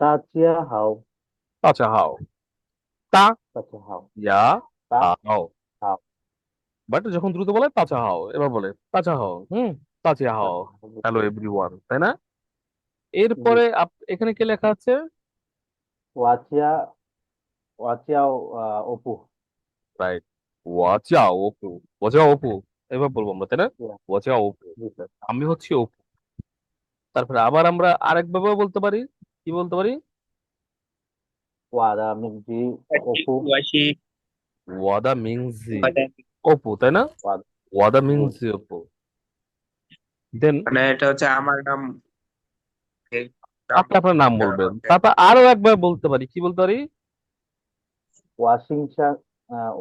大家好， তাচা আচ্ছা, হাও তা 大家好， ইয়া 大 হাও হাও। বাট যখন দ্রুত বলে তাচা হাও এবার বলে তাচা হাও হুম তাচা হাও হ্যালো এভরিওয়ান তাই না এরপরে আপ- এখানে কি লেখা আছে 我叫我叫呃 অপু রাইট ওয়াচা ওপু ওয়াচা ওপু এবার বলবো আমরা তাই না Yeah. ওয়াচা ওপু জি স্যার আমি হচ্ছি অপু তারপরে আবার আমরা আরেক ভাবে বলতে পারি কি বলতে পারি? ওয়াদা মিংজি অপু ওয়াদা মিংজি। অপু তাই না? ওয়াদা। মিংজি অপু দেন মানে এটা হচ্ছে আমার নাম। আপনি আপনার নাম বলবেন। তারপর আরও একবার বলতে পারি। কি বলতে পারি? ওয়াশিংটন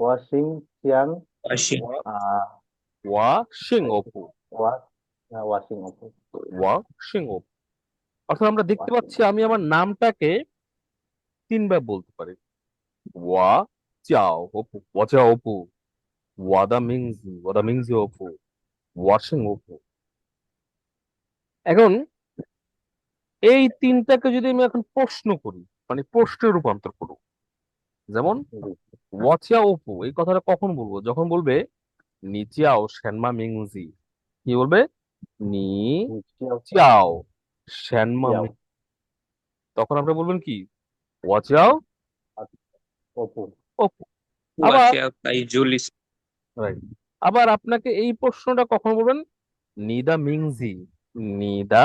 ওয়াশিংটন ওয়াশিং অপু হ্যাঁ, ওয়াশিং অপু ওয়াশিং অপু অর্থাৎ আমরা দেখতে পাচ্ছি আমি আমার নামটাকে তিনবার বলতে পারি। ওয়া চাও অপু ওয়া অপু ওয়াদা মিংজি ওয়াদা মিংজি অপু ওয়াশিং অপু এখন এই তিনটাকে যদি আমি এখন প্রশ্ন করি মানে প্রশ্নে রূপান্তর করব। যেমন জি ওয়াচিয়া অপু এই কথাটা কখন বলব? যখন বলবে নিচিয়াও শ্যানমা মিংজি। কি বলবে? নি শ্যানমামে তখন আপনি বলবেন কি? ওয়াচাও অপু অপু আবার রাইট আবার আপনাকে এই প্রশ্নটা কখন বলবেন? নিদা মিংজি। নিদা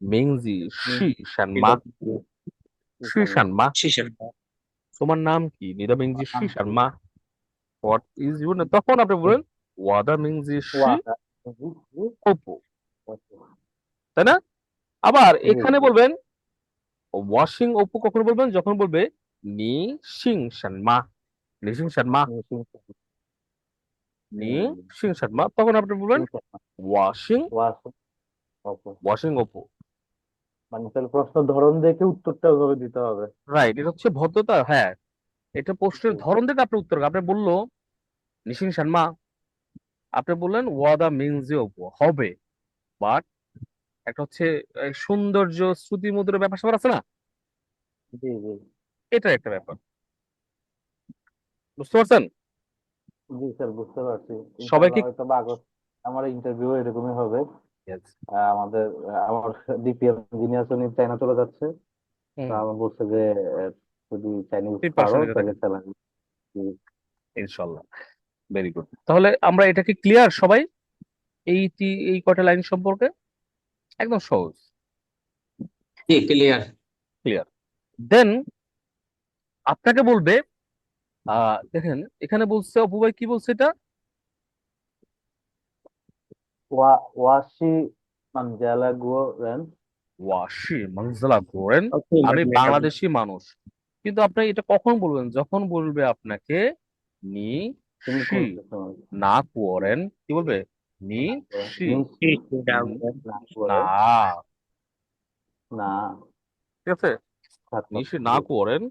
মিংজি। শি শানমা শি শানমা শি শানমা তোমার নাম কি? নিদা মিংজি শি শানমা হোয়াট ইজ ইউর তখন আপনি বলেন ওয়াদা মিংজি শি অপু তাই না? আবার এখানে বলবেন ওয়াশিং অপু কখন বলবেন? যখন বলবে নি সিং শানমা নি সিং শানমা নি সিং শানমা তখন আপনি বলবেন ওয়াশিং অপু। ওয়াশিং অপু। মানে তাহলে প্রশ্ন ধরন দেখে উত্তরটা ওইভাবে দিতে হবে। রাইট এটা হচ্ছে ভদ্রতা হ্যাঁ। এটা প্রশ্নের ধরন দেখে আপনি উত্তর আপনি বলল নিশিং শর্মা আপনি বললেন ওয়াদা মিনজি হবে। বাট একটা হচ্ছে সৌন্দর্য শ্রুতি মধুর ব্যাপার স্যাপার আছে না? জি জি। এটা একটা ব্যাপার। বুঝতে পারছেন? জি স্যার বুঝতে পারছি। সবাইকে- আমার ইন্টারভিউ এরকমই হবে। আমাদের আমার ডিপিএম ইঞ্জিনিয়ার উনি চায়না চলে যাচ্ছে। আমার বলছে যে যদি চাইনিজ পারো তাহলে। স্যালারি ইনশাল্লাহ। ভেরি গুড তাহলে আমরা এটা কি ক্লিয়ার সবাই? এই এই কটা লাইন সম্পর্কে? একদম সহজ। জি ক্লিয়ার ক্লিয়ার দেন আপনাকে বলবে দেখেন এখানে বলছে অপু ভাই কি বলছে এটা? ওয়া ওয়াশি মানজালা ওয়াশি গোরেন আমি বাংলাদেশি মানুষ। কিন্তু আপনি এটা কখন বলবেন? যখন বলবে আপনাকে নি না কুয়ারেন কি বলবে? নি শি না না না ঠিক আছে নিশি না করেন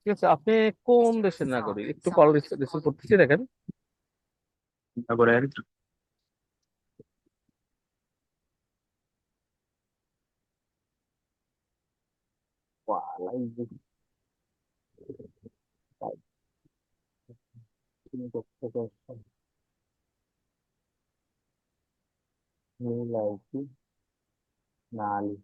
ঠিক আছে আপনি কোন দেশের নাগরিক একটু কল রিসিভ করতেছি দেখেন থেকে আসছো? নালি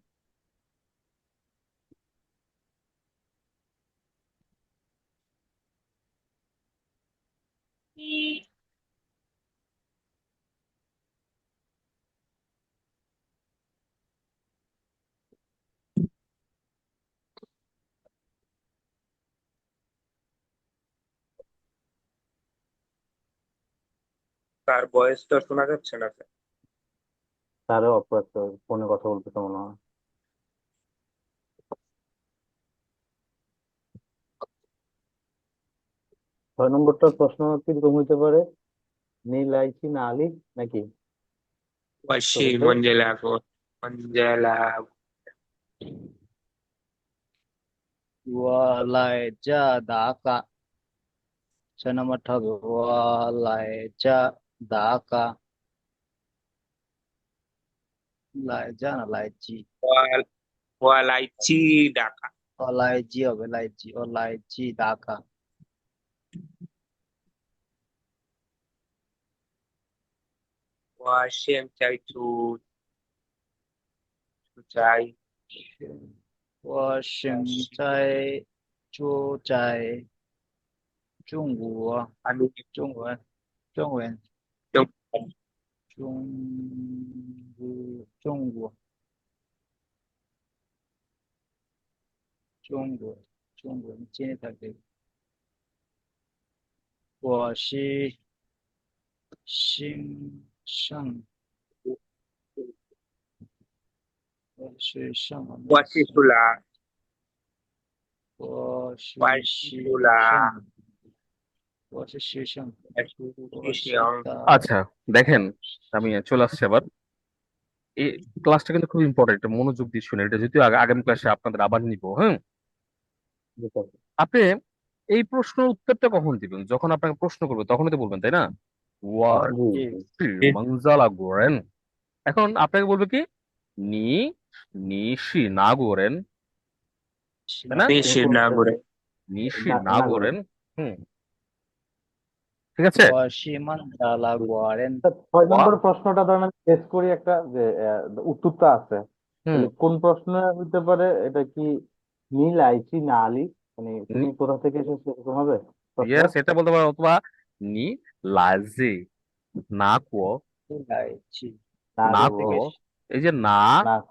তার বয়স তো শোনা যাচ্ছে না স্যার তারও অপরাধ ফোনে কথা বলতেছে মনে হয়? ছয় নম্বরটার প্রশ্ন কি কীরকম হইতে পারে? নীলাইকি না আলি নাকি? দাকা ছয় নম্বরটা হবে ওয়ালাইজা দাকা 来这样来基，我我来基达卡，我来基，我来基，我来基达卡。我现在住住在，我现在住在中国，中文，中文。中国中国中国中国你今天才对。我是新上，我是上，我是苏拉，我是苏拉 Um, আচ্ছা দেখেন আমি চলে আসছি আবার। এই ক্লাসটা কিন্তু খুব ইম্পর্টেন্ট মনোযোগ দিয়ে শুনে এটা যদিও আগামী ক্লাসে আপনাদের আবার নিব হ্যাঁ? আপনি এই প্রশ্ন উত্তরটা কখন দিবেন? যখন আপনাকে প্রশ্ন করবে তখনই তো বলবেন তাই না? মঞ্জালা গোরেন এখন আপনাকে বলবে কি? নি নিশি না গোরেন নিশি না? গোরেন নিশি না গোরেন হুম। ঠিক আছে? ছয় নম্বর প্রশ্নটা ধরেন আমি করি একটা যে উত্তরটা আছে। কোন প্রশ্ন হতে পারে? এটা কি নীল আইসি না আলি? মানে তুমি কোথা থেকে এসেছ এরকম হবে ইয়েস এটা বলতে পারো অথবা নি লাজি না কুয়ো। না কুয়ো এই যে না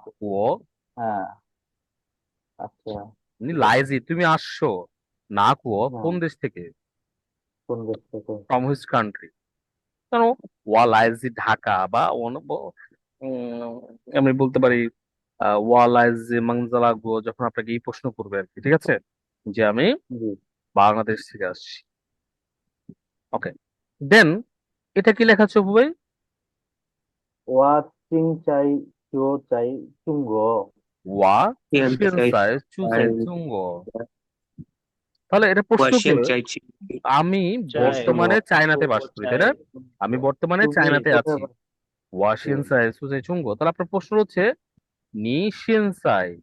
কুয়ো। হ্যাঁ। আচ্ছা। নি লাইজি তুমি আসছো না কুয়ো। হ্যাঁ। কোন দেশ থেকে? কোন দেশ থেকে ফ্রম হুইচ কান্ট্রি কারণ ওয়া লাইজি ঢাকা বা উম, আমি বলতে পারি আহ, ওয়া লাইজি মাংজালাগো যখন আপনাকে এই প্রশ্ন করবে আর কি ঠিক আছে? যে আমি বাংলাদেশ থেকে আসছি। ওকে দেন এটা কি লেখা আছে ভাই? ওয়া চিং চাই চো চাই চুঙ্গো ওয়া সেম শিনসাই চুসাই আর- চুঙ্গো তাহলে এটা প্রশ্ন চাইছি। আমি চাই। বর্তমানে চায়নাতে বাস করি তাই না? আমি বর্তমানে তুমি চায়নাতে কোথায় আছি। বাস- ওয়াশিনসাই সুসাই চুঙ্গো। তাহলে আপনার প্রশ্ন হচ্ছে নি শিনসাই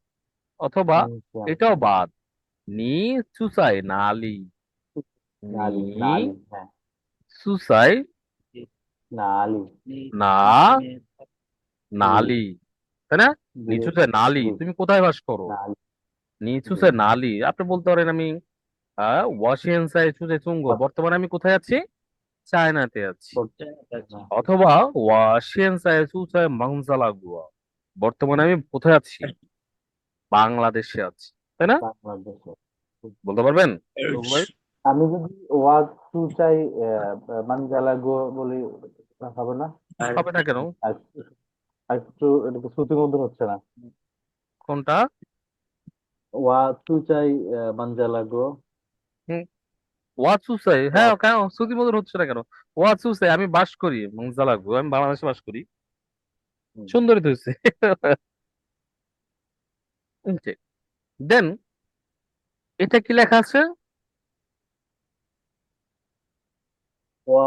অথবা এটাও বাদ। নি চুসাই নালি। নালি নি নালি হ্যাঁ। সুসাই নালি। না নালি। তাই না? নিচু জি, নালি। তুমি কোথায় বাস করো? নালি। নালি। আপনি বলতে পারেন আমি আহ ওয়াশিং চাই চুজে চুঙ্গো বর্তমানে আমি কোথায় আছি? চায়নাতে আছি। অথবা ওয়াশিং চাই চুচাই মাংজালাগুয়া বর্তমানে আমি কোথায় আছি? বাংলাদেশে আছি। তাই না? বলতে পারবেন? আমি যদি ওয়া টু চাই মানজালা গো বলি হবে না? হবে না কেন? একটু এটা শ্রুতি মধুর হচ্ছে না। কোনটা? ওয়া টু চাই মানজালা গো ওয়া চুসাই হ্যাঁ কেন? শ্রুতি মধুর হচ্ছে না কেন? ওয়া চুসাই আমি বাস করি মাংজালাগুয়া আমি বাংলাদেশে বাস করি। হুম। সুন্দরই তো হয়েছে। দেন এটা কি লেখা আছে? ওয়া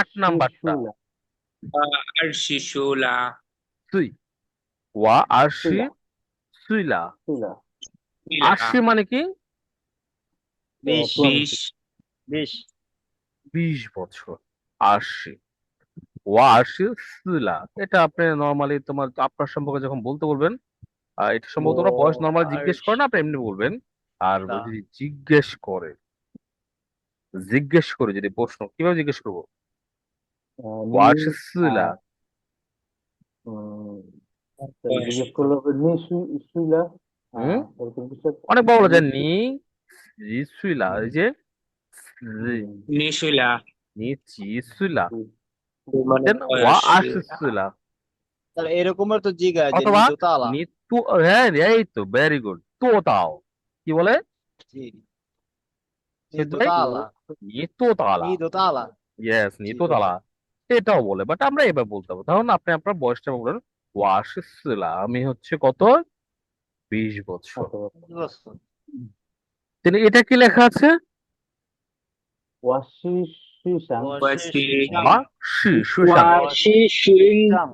আট নাম্বারটা। আর তুই। ওয়া আরশি সুইলা। আরশি মানে কি? বিশ বিশ। বিশ বছর। আরশি ওয়া আরশি সুইলা এটা আপনি নর্মালি তোমার আপনার সম্পর্কে যখন বলতে বলবেন এটা সম্ভবত ওরা বয়স ও, নর্মাল জিজ্ঞেস করে না আপনি এমনি বলবেন। আর যদি জিজ্ঞেস করে জিজ্ঞেস করে যদি প্রশ্ন কীভাবে জিজ্ঞেস করব? ওয়া আরশি সুইলা জিজ্ঞেস করলে নি সু- সুইলা হুম? হ্যাঁ, এরকম কিছু একটা। অনেক বড় যায় নি সুইলা এই যে মানে তাহলে এরকমের তো জিগা যে অথবা নিচু তালা নি তু হ্যাঁ এই তো ভেরি গুড তো তাও কি বলে জি সেদ্ধ নিচু ভাই? তালা নি তো তালা নিচু তালা ইয়েস এটাও বলে বাট আমরা এবার বলতে পারব। তখন আপনি আপনার বয়সটা বলেন। ওয়াশিসুলা আমি হচ্ছে কত? বিশ বছর। তিনি এটা কি লেখা আছে? ওয়াশি শিশাং ওয়াশি ওয়া শি শুইশাং ওয়াশি শুইশাং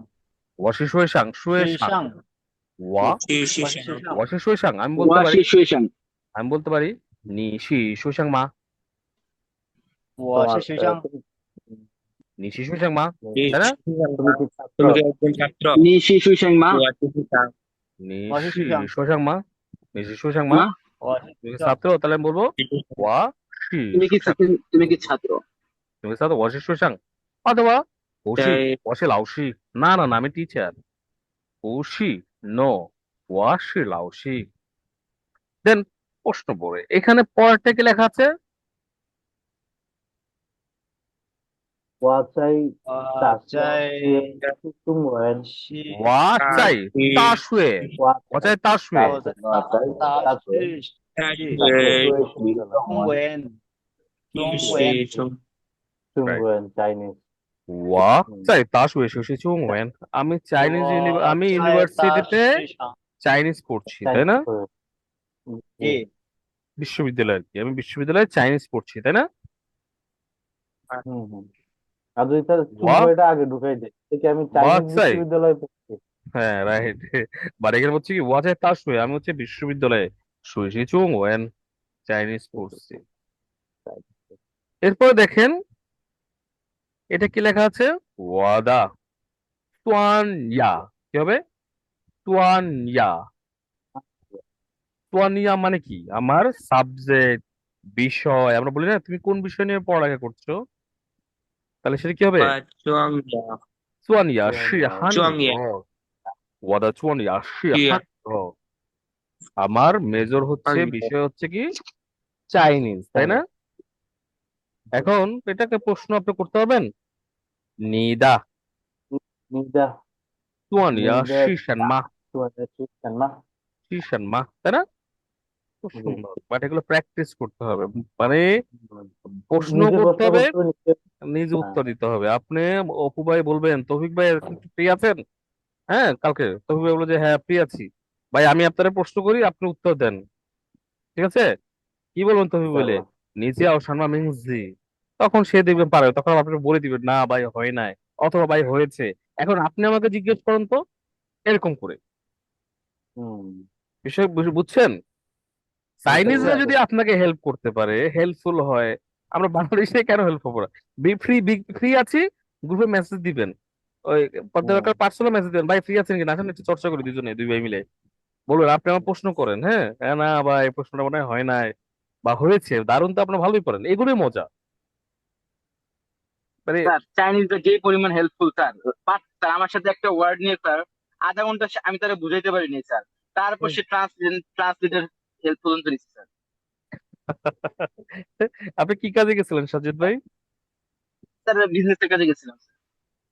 ওয়াশি শুইশাং শুইশাং শুইশাং ওয়া 是是什么？ ওয়া শি শুই শাং আমি বলতে 我 পারি 是学生， আমি বলতে পারি নি শি শুই শাং মা 我 তোমার 是学生 আহ，，তুমি নি শি শুই শাং মা 你 তাই না তুমি কি ছাত্র তুমি কি একজন ছাত্র 你是学生吗？ 我是学生 নি 我是 শি 学生 শুই শাং মা নি শি শুই শাং মা 吗？我 তুমি কি ছাত্র তাহলে আমি বলবো 你是 ওয়া শি তুমি টিচার ওশি নো ওয়াশি দেন প্রশ্ন পড়ে এখানে পরটা কি লেখা আছে? ওয়াচাই ওয়াচাই তাসুয়ে ওয়াচাই তাসুয়ে আমি চাইনিজ আমি ইউনিভার্সিটিতে চাইনিজ পড়ছি তাই না? বিশ্ববিদ্যালয় আর কি। আমি বিশ্ববিদ্যালয়ে চাইনিজ পড়ছি তাই না? আর যদি আগে ঢুকাই আমি হ্যাঁ রাইট কি ওয়া চাই আমি হচ্ছে বিশ্ববিদ্যালয়ে সুই চুং ওয়েন চাইনিজ পড়ছি এরপর দেখেন এটা কি লেখা আছে? ওয়াদা। তুয়ান ইয়া। কি হবে? তুয়ান ইয়া। তুয়ান ইয়া মানে কি? আমার সাবজেক্ট বিষয়। আমরা বলি না তুমি কোন বিষয় নিয়ে পড়ালেখা করছ? তাহলে সেটা কি হবে? চুয়ানিয়া শিহান ওয়াদা চুয়ানিয়া শিহান আমার মেজর হচ্ছে বিষয় হচ্ছে কি চাইনিজ তাই হ্যাঁ। না? এখন এটাকে প্রশ্ন আপনি করতে পারবেন? নিদা। নিদা। তুয়ানিয়া শিশান মা। শিশান মা। তাই না? সুন্দর। বাট এগুলো প্র্যাকটিস করতে হবে। মানে প্রশ্ন করতে হবে নিজে হ্যাঁ। উত্তর দিতে হবে। আপনি অপু ভাই বলবেন তৌফিক ভাই ফ্রি আছেন? হ্যাঁ কালকে? তৌফিক ভাই বলল যে হ্যাঁ ফ্রি আছি। ভাই আমি আপনারা প্রশ্ন করি আপনি উত্তর দেন। ঠিক আছে? কি বলবেন তৌফিক বলে? নিজে আও শানমা মিংজি তখন সে দেখবেন পারে তখন আপনি বলে দিবেন না ভাই হয় নাই। অথবা ভাই হয়েছে। এখন আপনি আমাকে জিজ্ঞেস করেন তো এরকম করে। হুম। বিষয় বুঝছেন? চাইনিজরা যদি আপনাকে হেল্প করতে পারে হেল্পফুল হয় আমরা বাংলাদেশে কেন হেল্প করব না? ফ্রি ফ্রি আছি গ্রুপে মেসেজ দিবেন। ওই পার্সোনাল মেসেজ দিবেন। ভাই ফ্রি আছেন কিনা? আসেন একটু চর্চা করি দুজনে দুই ভাই মিলে। বলবেন আপনি আমার প্রশ্ন করেন হ্যাঁ? হ্যাঁ, না ভাই প্রশ্নটা মনে হয় নাই বা হয়েছে দারুণ তো আপনি ভালোই পারেন এগুলোই মজা। মানে স্যার চাইনিজরা যে পরিমাণ হেল্পফুল স্যার স্যার আমার সাথে একটা ওয়ার্ড নিয়ে স্যার আধা ঘণ্টা আমি তারা বুঝাইতে পারিনি স্যার তারপর সে ট্রান্সলেট ট্রান্সলেটের হেল্প পর্যন্ত নিচ্ছে স্যার। আপনি কি কাজে গেছিলেন সাজিদ ভাই? স্যার বিজনেসের কাজে গেছিলাম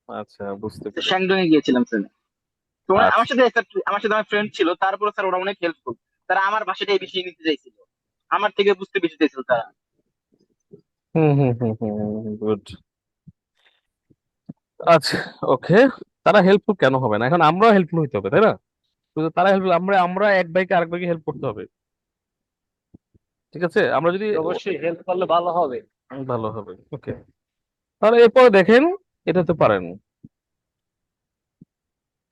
আচ্ছা বুঝতে পেরেছি। এ গিয়েছিলাম স্যার। তো ওরা- আচ্ছা। আমার সাথে আমার সাথে আমার ফ্রেন্ড ছিল তারপরে স্যার ওরা অনেক হেল্পফুল তারা আমার ভাষাটা এই বিষয়ে নিতে চাইছিল। আমার থেকে বুঝতে বেশি চাইছিল তারা। হুম হুম হুম হুম গুড আচ্ছা ওকে তারা হেল্পফুল কেন হবে না? এখন আমরাও হেল্পফুল হইতে হবে তাই না? শুধু তারা হেল্পফুল আমরা আমরা এক ভাইকে আরেক ভাইকে হেল্প করতে হবে। ঠিক আছে? আমরা যদি অবশ্যই হেল্প করলে ভালো হবে। ভালো হবে ওকে তাহলে এরপর দেখেন এটা তো পারেন।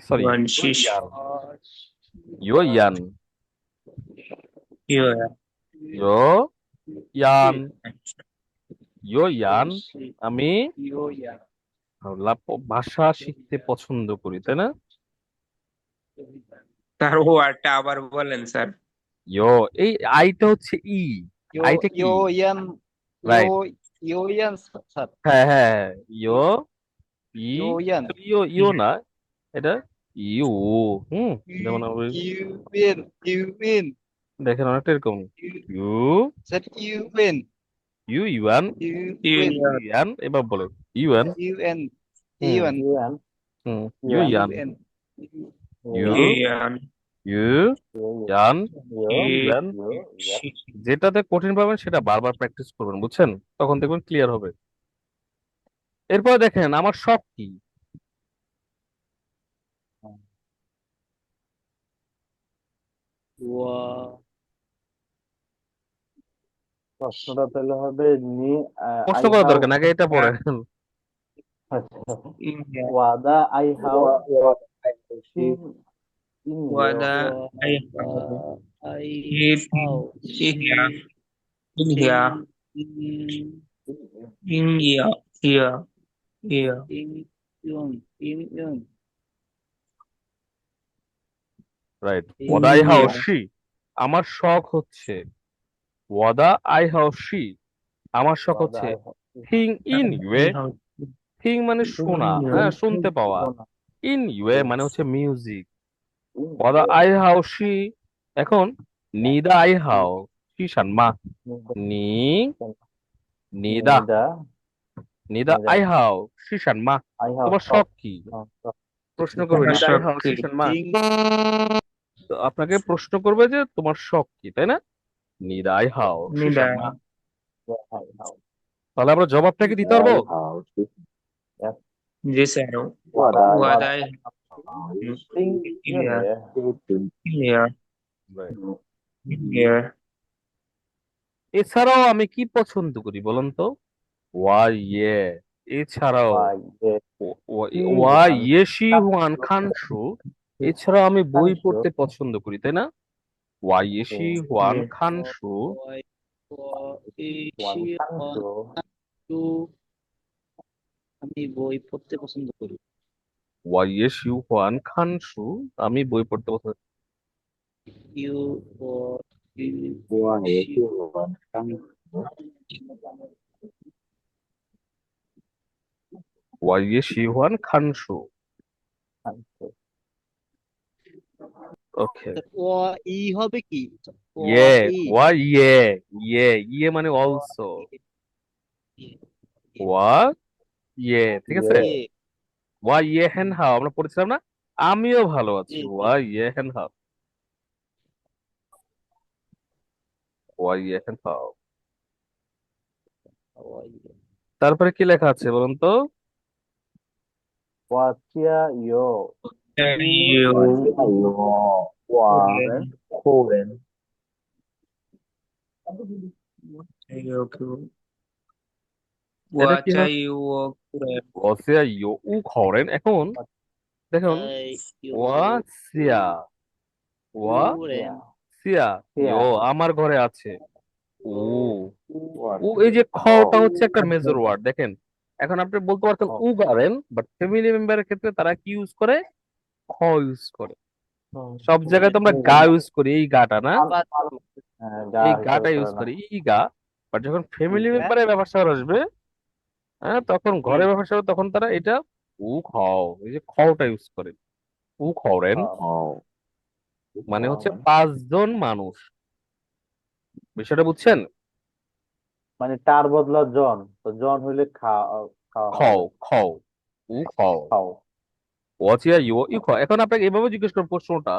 সরি ওয়ান শিশ ইয়ো ইয়ান 员 ইয়ো ইয়ান ইয়ো ইয়ান আমি লাপ- ভাষা শিখতে পছন্দ করি তাই না? তার ওয়ার্ডটা আবার বলেন স্যার। ইয়ো এই আইটা হচ্ছে ই। আইটা কি? ইয়ো ইয়ান. ইয়ো ইয়ো ইয়ান স্যার। হ্যাঁ হ্যাঁ হ্যাঁ। ইয়ো ই ইয়ো ইয়ান ইয়ো ইয়ো না এটা ইউ হুম যেমন ইউ দেখেন অনেকটা এরকম ইউ স্যার ইউ ইউ ইউয়ান ইউ ইউ এবার বলে ইউয়ান ইউ এন হুম, ইউ এন হুম ইউ ইয়ান এন You, Ian, you, ইয়ান ই, ইয়ান যেটাতে কঠিন পাবেন সেটা বারবার প্র্যাকটিস করবেন বুঝছেন তখন দেখবেন ক্লিয়ার হবে এরপর দেখেন আমার শখ কি? প্রশ্নটা তাহলে হবে নি প্রশ্ন have- দরকার নাকি এটা পড়েন আচ্ছা। ইন্ডিয়া, ওয়াদা আই হাউ ওয়াদা, your আই hit, India, India, India, yeah, yeah, right ওয়াদা আই হাউ Yeah. শি আমার শখ হচ্ছে ওয়াদা আই হাউ শি আমার শখ হচ্ছে থিং ইন ইউয়ে থিং মানে শোনা হ্যাঁ শুনতে পাওয়া ইন ইউয়ে মানে হচ্ছে মিউজিক ওয়াদা আই হাউ শি এখন নিদা আই হাউ শি শানমা নি নিদা নিদা। আই হাউ শি শানমা I have তোমার শখ কি? প্রশ্ন করবে আমার নিদা আই শখ হাউ শি কি? শানমা তো আপনাকে প্রশ্ন করবে যে তোমার শখ কি তাই না? নিদা আই হাউ শি নিদা। শানমা I have তাহলে আমরা জবাবটা কি দিতে পারব? জি স্যার। ইন্ডিয়া, এছাড়াও আমি কি পছন্দ করি বলুন তো? ওয়া ইয়ে এছাড়াও. ওয়া- হুয়ান ইয়েশি হুয়ান খানসু এছাড়াও আমি বই পড়তে পছন্দ করি তাই না ওয়া ইয়েশি হুয়ান। খানসু আমি বই পড়তে পছন্দ করি ওয়া ইয়েশি হুয়ান খানসু আমি বই পড়তে পছন্দ ইউ ওয়া ইয়েশি হুয়ান খানসু kanso. ওকে ও ই হবে কি ইয়ে ওয়া ইয়ে ইয়ে ইয়ে মানে অলসো ওয়া ইয়ে ঠিক আছে? ওয়া ইয়ে হেন হাও আমরা পড়েছিলাম না? আমিও ভালো আছি। ওয়া ইয়ে হেন হাও ওয়া ইয়ে হেন হাও তারপরে কি লেখা আছে বলুন তো? What's yo? ইউ, One. Koren. ইউ, কিউ, এটা কি ওয়াটা হয়? ইউ, কুরেন, ওসিয়া ইউ উ খরেন এখন দেখুন এই, ইউ ওয়া সিয়া ওয়া কুরেন সিয়া সিয়া। ইও আমার ঘরে আছে? উ এই যে খটা হচ্ছে একটা মেজর ওয়ার্ড দেখেন এখন আপনি বলতে পারতেন খ। উ গারেন বাট ফ্যামিলি মেম্বারের ক্ষেত্রে তারা কি ইউজ করে? খ ইউজ করে। সব জায়গায় তো আমরা গা ইউজ করি এই গাটা না? হ্যাঁ, গা এই গাটা ইউজ না। করি ই গা। বাট যখন ফ্যামিলি। মেম্বারের ব্যবসা আসবে হ্যাঁ তখন ঘরে ব্যবসা হবে তখন তারা এটা উ খাও এই যে খটা ইউজ করে। উ খরেন মানে হচ্ছে পাঁচজন মানুষ। বিষয়টা বুঝছেন? মানে তার বদলা জন তো জন হইলে খাও খাও উ খাও। খাও। ওয়াচিয়া ইউ ই খাও। এখন আপনাকে এভাবে জিজ্ঞেস করুন প্রশ্নটা।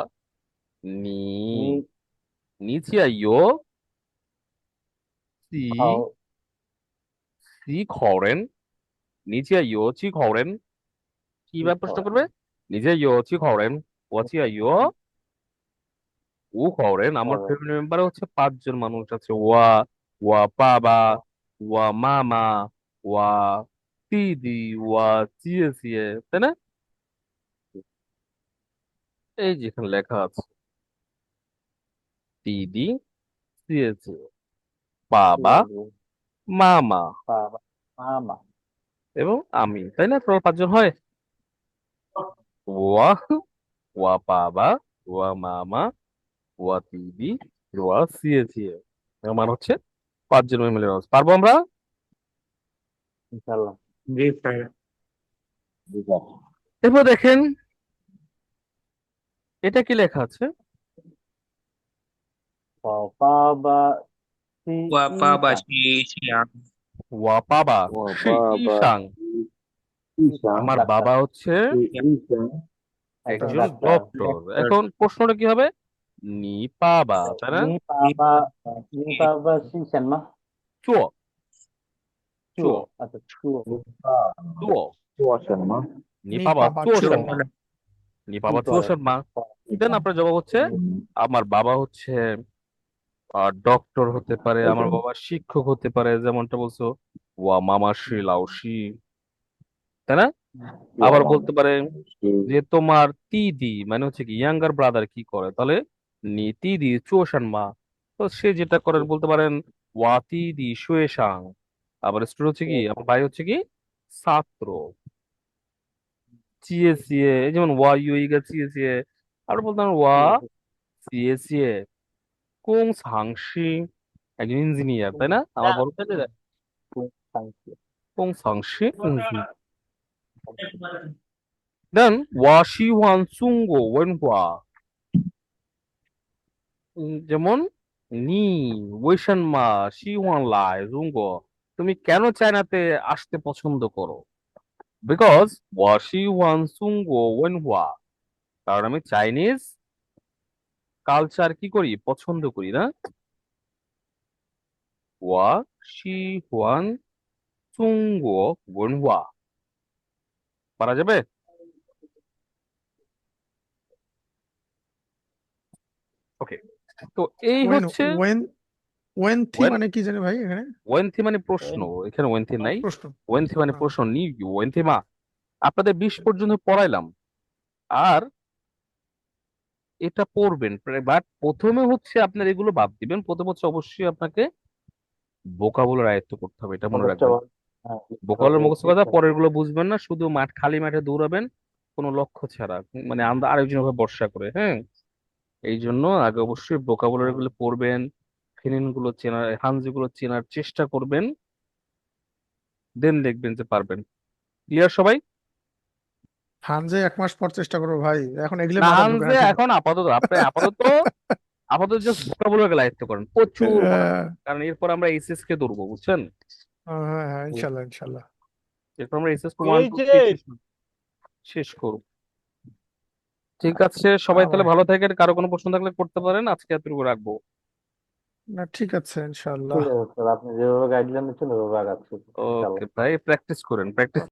নি নিচিয়া ইউ সি খাও। সি খরেন নিচিয়া ইউ চি খরেন কীভাবে প্রশ্ন করবে? নিজে ইউ চি খরেন ওয়াচিয়া ইউ উ খরেন আমার ফ্যামিলি মেম্বার হচ্ছে পাঁচজন মানুষ আছে। ওয়া ওয়া বাবা ওয়া মামা ওয়া দিদি ওয়া চিয়ে চিয়ে তাই না এই যেখানে লেখা আছে দিদি চিয়ে বাবা মামা বাবা মামা এবং আমি তাই না টোটাল পাঁচজন হয় ওয়া ওয়া বাবা ওয়া মামা ওয়া দিদি ওয়া চিয়ে চিয়ে আমার হচ্ছে পাঁচজন মিলে পারব আমরা? ইনশাল্লাহ জি স্যার। এরপর দেখেন এটা কি লেখা আছে? আমার বাবা হচ্ছে একজন ডক্টর। এখন প্রশ্নটা কি হবে? নি পাবা তাই না 你爸爸你爸爸是什么？ চুয় 做啊，对，做 চুয় 做什么？ নি নি পাবা পাবা 做 চুয়। 什么 নি পাবা কি 做 করে? 什么দেন আপনার জবাব হচ্ছে আমার বাবা হচ্ছে ডক্টর হতে পারে আমার বাবা শিক্ষক হতে পারে যেমনটা বলছো ওয়া মামা শ্রী লাউসি তাই না আবার বলতে পারে যে তোমার দিদি মানে হচ্ছে কি ইয়াঙ্গার ব্রাদার কি করে তাহলে নি দিদি চুয়োশান মা। তো সে যেটা করেন বলতে পারেন ওয়া দিদি শুয়েশাং আবার স্টুডেন্ট হচ্ছে কি আমার ভাই হচ্ছে কি ছাত্র। চিয়ে এই যেমন ওয়া ইউ ইগা চিয়ে চিয়ে আর বলতে পারেন ওয়া চিয়ে চিয়ে কোং সাংশি একজন ইঞ্জিনিয়ার তাই না? আমার বড় ছেলে。কোং সাংশি ইঞ্জিনিয়ার দেন ওয়া শিওয়ান চুঙ্গো ওয়েনহুয়া উম, যেমন নি ওয়েশান মা শিওয়ান লাই জুঙ্গো তুমি কেন চায়নাতে আসতে পছন্দ করো বিকজ ওয়া শিওয়ান চুঙ্গো ওয়েনহুয়া কারণ আমি চাইনিজ কালচার কি করি? পছন্দ করি না। ওয়া শিওয়ান চুঙ্গো ওয়েনহুয়া পারা যাবে? ওকে তো এই হচ্ছে ওয়েন ওয়েনথি মানে কি জানি ভাই এখানে? ওয়েন্থি মানে প্রশ্ন এখানে ওয়েন্থি নাই। ওয়েন্থি মানে হ্যাঁ। প্রশ্ন নি ওয়েন্থি মা। আপনাদের বিশ পর্যন্ত পড়াইলাম। আর এটা পড়বেন বাট প্রথমে হচ্ছে আপনার এগুলো বাদ দিবেন। প্রথম হচ্ছে অবশ্যই আপনাকে ভোকাবুলার আয়ত্ত করতে হবে এটা মনে রাখবেন। ভোকাবুলার মুখস্থ কথা পরেরগুলো বুঝবেন না শুধু মাঠ খালি মাঠে দৌড়াবেন কোনো লক্ষ্য ছাড়া। মানে আমরা আরেকজনের ভাবে ভরসা করে হ্যাঁ? এই জন্য আগে অবশ্যই ভোকাবুলারি গুলো পড়বেন ফিনিনগুলো চেনার হানজি গুলো চেনার চেষ্টা করবেন। দেন দেখবেন যে পারবেন। ক্লিয়ার সবাই? হানজে এক মাস পর চেষ্টা করব ভাই। এখন এগুলো না মাথা ঢুকে হানজে না ঠিক এখন আপাতত আপনি আপাতত আপাতত জাস্ট ভোকাবুলারি গুলো আয়ত্ত করেন। প্রচুর হ্যাঁ, কারণ এরপর আমরা এইচএস কে ধরবো বুঝছেন? হ্যাঁ হ্যাঁ ইনশাল্লাহ ইনশাল্লাহ। এরপর আমরা এইচএস ওয়ান টু শেষ করব। ঠিক আছে সবাই তাহলে ভালো থাকেন কারও কোনো প্রশ্ন থাকলে করতে পারেন আজকে এতটুকু রাখব। না ঠিক আছে ইনশাআল্লাহ। ঠিক আছে স্যার আপনি যেভাবে গাইডলাইন দিচ্ছেন ওইভাবে আগাচ্ছি। ইনশাআল্লাহ। ওকে ভাই প্র্যাকটিস করেন প্র্যাকটিস